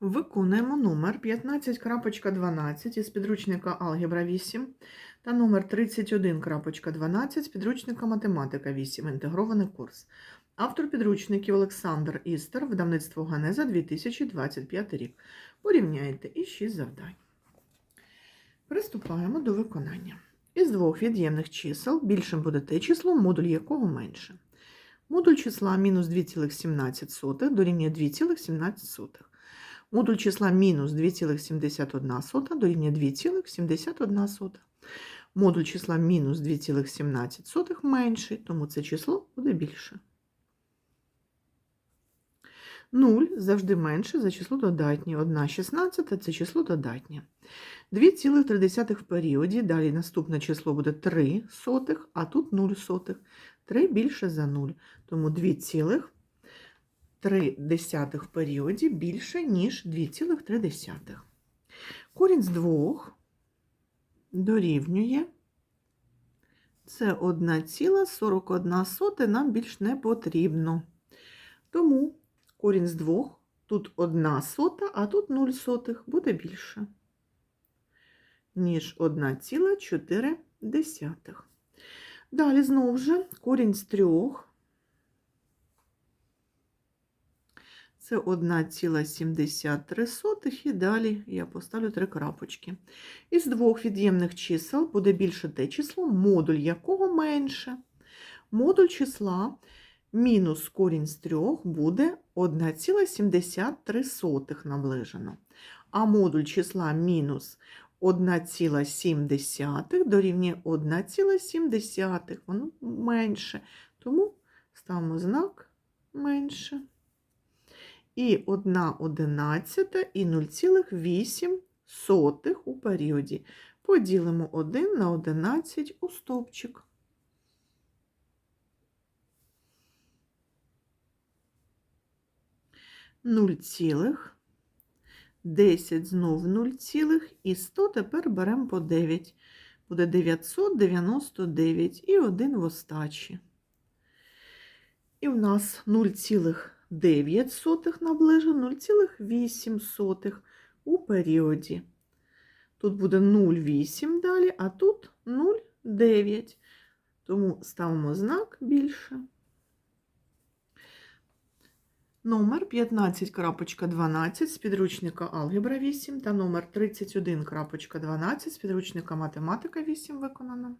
Виконуємо номер 15.12 із підручника Алгебра 8 та номер 31.12 з підручника Математика 8. Інтегрований курс. Автор підручників Олександр Істер, видавництво Ганеза 2025 рік. Порівняйте і 6 завдань. Приступаємо до виконання. Із двох від'ємних чисел більшим буде те число, модуль якого менше. Модуль числа мінус 2,17 дорівнює 2,17. Модуль числа мінус 2,71 дорівнює 2,71. Модуль числа мінус 2,17 менший, тому це число буде більше. 0 завжди менше за число додатнє. 1 16 це число додатнє. 2,3 в періоді, далі наступне число буде 3 сотих, а тут 0 сотих. 3 більше за 0, тому 2,3 в періоді більше, ніж 2,3. Корінь з 2 дорівнює. Це 1,41 нам більш не потрібно. Тому корінь з 2, тут 1 сота, а тут 0 сотих буде більше, ніж 1,4. Далі знову ж корінь з 3. Це 1,73 і далі я поставлю три крапочки. Із двох від'ємних чисел буде більше те число, модуль якого менше. Модуль числа мінус корінь з 3 буде 1,73 наближено. А модуль числа мінус 1,7 дорівнює 1,7, воно менше. Тому ставимо знак менше. І 1 одинадцята і 0,8 у періоді. Поділимо 1 на 11 у стовпчик. Нуль цілих. 10 знов 0 цілих і 100 тепер беремо по 9. Буде 999 і 1 в остачі. І в нас 0,9 наближено 0,8 у періоді. Тут буде 0,8 далі, а тут 0,9. Тому ставимо знак більше. Номер 15.12 з підручника Алгебра 8 та номер 31.12 з підручника Математика 8 виконано.